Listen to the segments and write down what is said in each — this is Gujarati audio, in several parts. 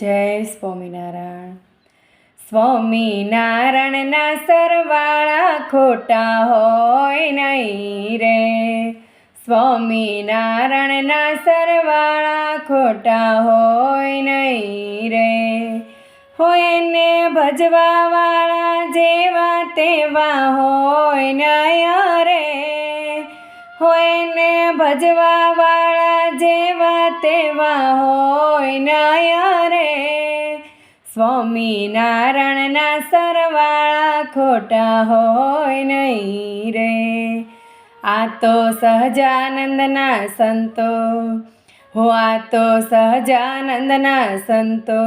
જય સ્વામિનારાયણ સ્વામિનારાયણના સરવાળા ખોટા હોય નહીં રે. સ્વામિનારાયણના સરવાળા ખોટા હોય નહીં રે. હોય ને ભજવાવાળા જેવા તેવા હોય નયા રે. હોય ને ભજવાવાળા જેવા તેવા હોય નયા રે સ્વામિનારાયણના સરવાળા ખોટા હોય નહીં રે. આ તો સહજાનંદના સંતો, હો આ તો સહજાનંદના સંતો,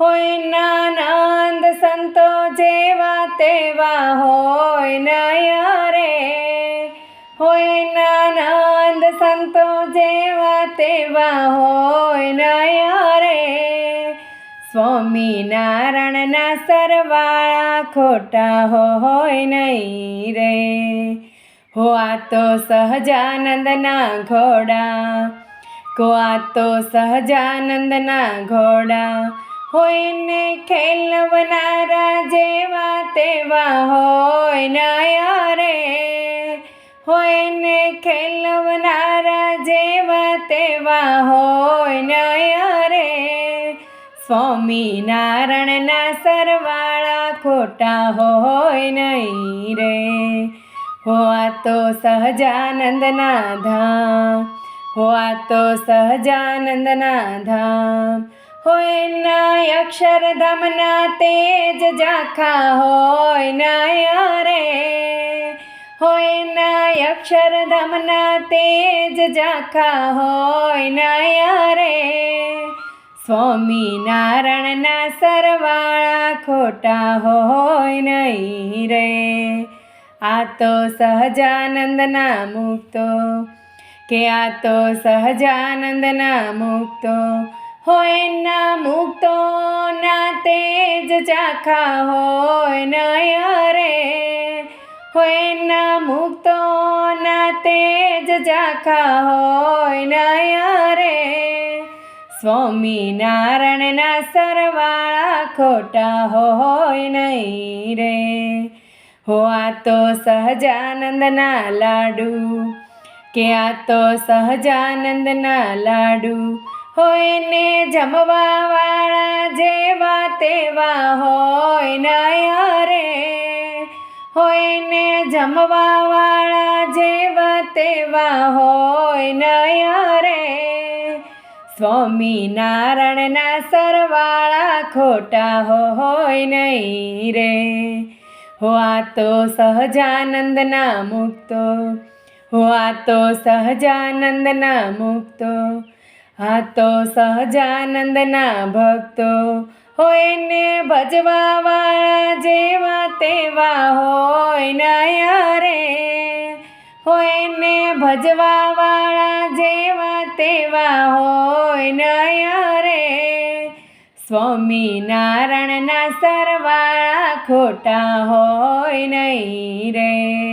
હોય નાનંદ સંતો જેવા તેવા હોય નયા હોય સંતો જેવા તેવા હોય નયા રે સ્વામિનારાયણના સરવાળા ખોટા હોય નહીં રે. હો આ તો સહજાનંદના ઘોડા. કો આ તો સહજાનંદના ઘોડા. હોય ને ખેલવનારા જેવા તેવા હોય નયા રે હોય ને ખેલવનારા જેવા તેવા હોય નય રે સ્વામિનારાયણના સરવાળા ખોટા હોય નહીં રે. હો આ તો સહજાનંદના ધામ હો આ તો સહજાનંદના ધામ. હોય ના અક્ષરધામના તેજ જાખા હોય નયા રે હોય ના અક્ષરધામના તેજ જાખા હોય નયા રે. સ્વામિનારાયણના સરવાળા ખોટા હોય નહીં રે. આ તો સહજાનંદના મુક્તો, કે આ તો સહજાનંદના મુક્તો, હોય ના મુક્તો, ના તેજ જાખા હોય નયા રે. હોય ના મુક્તો તેજ ઝાંખા હોય નયા રે. સ્વામિનારાયણના સરવાળા ખોટા હોય નહીં રે. હો, આ તો સહજાનંદના લાડુ. કે આ તો સહજાનંદના લાડુ. હોય ને જમવાવાળા જેવા તેવા હોય નયા રે. હોય ને જમવાવાળા જેવા તેવા હોય નયા રે. સ્વામિનારાયણના સરવાળા ખોટા હોય નહીં રે. હો, આ તો સહજાનંદના મુક્તો. હો, આ તો સહજાનંદના મુક્તો. આ તો સહજાનંદના ભક્તો. હોય ને ભજવાવાળા જેવા તેવા હોય નયા હોય ને ભજવાવાળા જેવા તેવા હોય નયા રે. સ્વામિનારાયણના સરવાળા ખોટા હોય નહીં રે.